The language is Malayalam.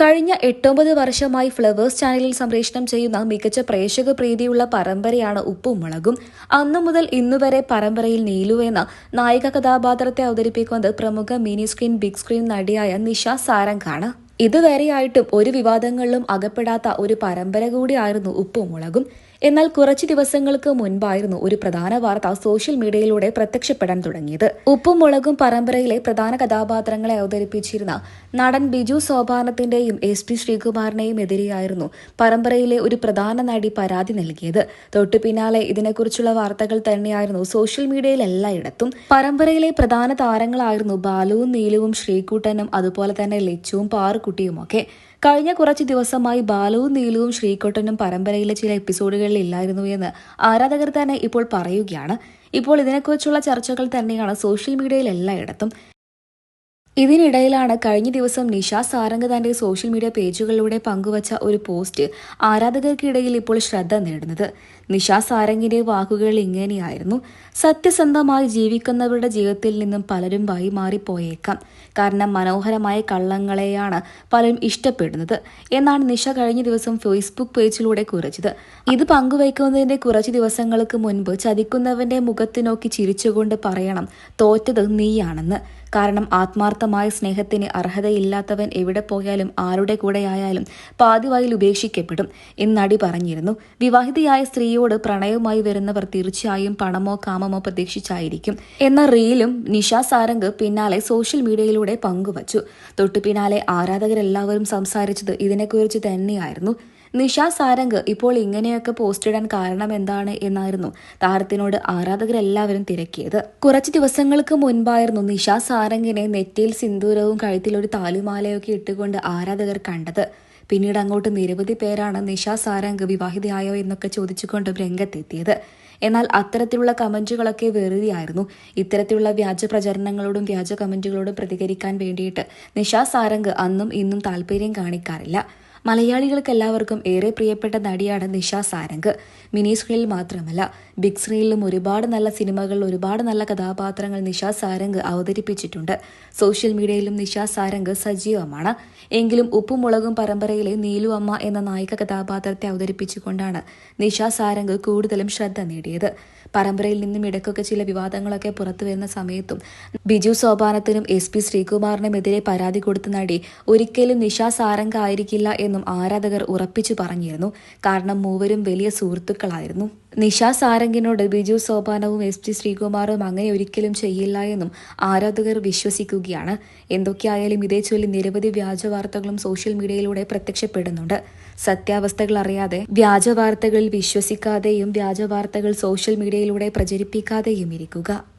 കഴിഞ്ഞ എട്ടൊമ്പത് വർഷമായി ഫ്ലവേഴ്സ് ചാനലിൽ സംപ്രേഷണം ചെയ്യുന്ന മികച്ച പ്രേക്ഷക പ്രീതിയുള്ള പരമ്പരയാണ് ഉപ്പും മുളകും. അന്നു മുതൽ ഇന്നുവരെ പരമ്പരയിൽ നീലു എന്ന നായിക കഥാപാത്രത്തെ അവതരിപ്പിക്കുന്നത് പ്രമുഖ മിനി സ്ക്രീൻ ബിഗ് സ്ക്രീൻ നടിയായ നിഷ സാരംഗാണ്. ഇതുവരെയായിട്ടും ഒരു വിവാദങ്ങളിലും അകപ്പെടാത്ത ഒരു പരമ്പര കൂടിയായിരുന്നു ഉപ്പും മുളകും. എന്നാൽ കുറച്ച് ദിവസങ്ങൾക്ക് മുൻപായിരുന്നു ഒരു പ്രധാന വാർത്ത സോഷ്യൽ മീഡിയയിലൂടെ പ്രത്യക്ഷപ്പെടാൻ തുടങ്ങിയത്. ഉപ്പും മുളകും പരമ്പരയിലെ പ്രധാന കഥാപാത്രങ്ങളെ അവതരിപ്പിച്ചിരുന്ന നടൻ ബിജു സോപാനത്തിന്റെയും എസ് പി ശ്രീകുമാറിനെയും എതിരെയായിരുന്നു പരമ്പരയിലെ ഒരു പ്രധാന നടി പരാതി നൽകിയത്. തൊട്ടു പിന്നാലെ ഇതിനെക്കുറിച്ചുള്ള വാർത്തകൾ തന്നെയായിരുന്നു സോഷ്യൽ മീഡിയയിൽ എല്ലായിടത്തും. പരമ്പരയിലെ പ്രധാന താരങ്ങളായിരുന്നു ബാലുവും നീലുവും ശ്രീകൂട്ടനും അതുപോലെ തന്നെ ലച്ചുവും പാറുക്കുട്ടിയുമൊക്കെ കഴിഞ്ഞ കുറച്ച് ദിവസമായി ബാലുവും നീലുവും ശ്രീകോട്ടനും പരമ്പരയിലെ ചില എപ്പിസോഡുകളിൽ ഇല്ലായിരുന്നു എന്ന് ആരാധകർ തന്നെ ഇപ്പോൾ പറയുകയാണ്. ഇപ്പോൾ ഇതിനെക്കുറിച്ചുള്ള ചർച്ചകൾ തന്നെയാണ് സോഷ്യൽ മീഡിയയിൽ എല്ലായിടത്തും. ഇതിനിടയിലാണ് കഴിഞ്ഞ ദിവസം നിഷ സാരംഗ് തന്റെ സോഷ്യൽ മീഡിയ പേജുകളിലൂടെ പങ്കുവച്ച ഒരു പോസ്റ്റ് ആരാധകർക്കിടയിൽ ഇപ്പോൾ ശ്രദ്ധ നേടുന്നത്. നിഷ സാരംഗിന്റെ വാക്കുകൾ ഇങ്ങനെയായിരുന്നു. സത്യസന്ധമായി ജീവിക്കുന്നവരുടെ ജീവിതത്തിൽ നിന്നും പലരും വഴിമാറിപ്പോയേക്കാം. കാരണം മനോഹരമായ കള്ളങ്ങളെയാണ് പലരും ഇഷ്ടപ്പെടുന്നത്. എന്നാണ് നിഷ കഴിഞ്ഞ ദിവസം ഫേസ്ബുക്ക് പേജിലൂടെ കുറിച്ചത്. ഇത് പങ്കുവയ്ക്കുന്നതിന്റെ കുറച്ച് ദിവസങ്ങൾക്ക് മുൻപ് ചതിക്കുന്നവന്റെ മുഖത്ത് നോക്കി ചിരിച്ചുകൊണ്ട് പറയണം തോറ്റത് നീയാണെന്ന്. കാരണം ആത്മാർത്ഥമായ സ്നേഹത്തിന് അർഹതയില്ലാത്തവൻ എവിടെ പോയാലും ആരുടെ കൂടെയായാലും പാതിവായിൽ ഉപേക്ഷിക്കപ്പെടും എന്നടി പറഞ്ഞിരുന്നു. വിവാഹിതയായ സ്ത്രീയോട് പ്രണയവുമായി വരുന്നവർ തീർച്ചയായും പണമോ കാമമോ പ്രതീക്ഷിച്ചായിരിക്കും. എന്ന റീലും നിഷ സാരംഗ് പിന്നാലെ സോഷ്യൽ മീഡിയയിലൂടെ പങ്കുവച്ചു. തൊട്ടു പിന്നാലെ ആരാധകരെല്ലാവരും സംസാരിച്ചത് ഇതിനെക്കുറിച്ച് തന്നെയായിരുന്നു. നിഷ സാരംഗ് ഇപ്പോൾ ഇങ്ങനെയൊക്കെ പോസ്റ്റ് ഇടാൻ കാരണം എന്താണ് എന്നായിരുന്നു താരത്തിനോട് ആരാധകരെല്ലാവരും തിരക്കിയത്. കുറച്ച് ദിവസങ്ങൾക്ക് മുൻപായിരുന്നു നിഷ സാരംഗിനെ നെറ്റിയിൽ സിന്ദൂരവും കഴുത്തിൽ ഒരു താലുമാലയൊക്കെ ഇട്ടുകൊണ്ട് ആരാധകർ കണ്ടത്. പിന്നീട് അങ്ങോട്ട് നിരവധി പേരാണ് നിഷ സാരംഗ് വിവാഹിതയായോ എന്നൊക്കെ ചോദിച്ചുകൊണ്ട് രംഗത്തെത്തിയത്. എന്നാൽ അത്തരത്തിലുള്ള കമന്റുകളൊക്കെ വെറുതെയായിരുന്നു ഇത്തരത്തിലുള്ള വ്യാജ പ്രചരണങ്ങളോടും വ്യാജ കമന്റുകളോടും പ്രതികരിക്കാൻ വേണ്ടിയിട്ട് നിഷ സാരംഗ് അന്നും ഇന്നും താല്പര്യം കാണിക്കാറില്ല. മലയാളികൾക്ക് എല്ലാവർക്കും ഏറെ പ്രിയപ്പെട്ട നടിയാണ് നിഷ സാരംഗ്. മിനി സ്ക്രീനിൽ മാത്രമല്ല ബിഗ് സ്ക്രീനിലും ഒരുപാട് നല്ല സിനിമകളിൽ ഒരുപാട് നല്ല കഥാപാത്രങ്ങൾ നിഷ സാരംഗ് അവതരിപ്പിച്ചിട്ടുണ്ട്. സോഷ്യൽ മീഡിയയിലും നിഷ സാരംഗ് സജീവമാണ്. എങ്കിലും ഉപ്പും മുളകും പരമ്പരയിലെ നീലു അമ്മ എന്ന നായിക കഥാപാത്രത്തെ അവതരിപ്പിച്ചുകൊണ്ടാണ് നിഷ സാരംഗ് കൂടുതലും ശ്രദ്ധ നേടിയത്. പരമ്പരയിൽ നിന്നും ഇടയ്ക്കൊക്കെ ചില വിവാദങ്ങളൊക്കെ പുറത്തു വരുന്ന സമയത്തും ബിജു സോപാനത്തിനും എസ് പി ശ്രീകുമാറിനുമെതിരെ പരാതി കൊടുത്ത നടി ഒരിക്കലും നിഷ സാരംഗ് ആയിരിക്കില്ല എന്നും ആരാധകർ ഉറപ്പിച്ചു പറഞ്ഞിരുന്നു. കാരണം മൂവരും വലിയ സുഹൃത്തുക്കളായിരുന്നു. നിഷ സാരംഗിനോട് ബിജു സോപാനവും എസ് ടി ശ്രീകുമാറും അങ്ങനെ ഒരിക്കലും ചെയ്യില്ല എന്നും ആരാധകർ വിശ്വസിക്കുകയാണ്. എന്തൊക്കെയായാലും ഇതേ ചൊല്ലി നിരവധി വ്യാജ വാർത്തകളും സോഷ്യൽ മീഡിയയിലൂടെ പ്രത്യക്ഷപ്പെടുന്നുണ്ട്. സത്യാവസ്ഥകൾ അറിയാതെ വ്യാജ വാർത്തകളിൽ വിശ്വസിക്കാതെയും വ്യാജ വാർത്തകൾ സോഷ്യൽ മീഡിയയിലൂടെ പ്രചരിപ്പിക്കാതെയും ഇരിക്കുക.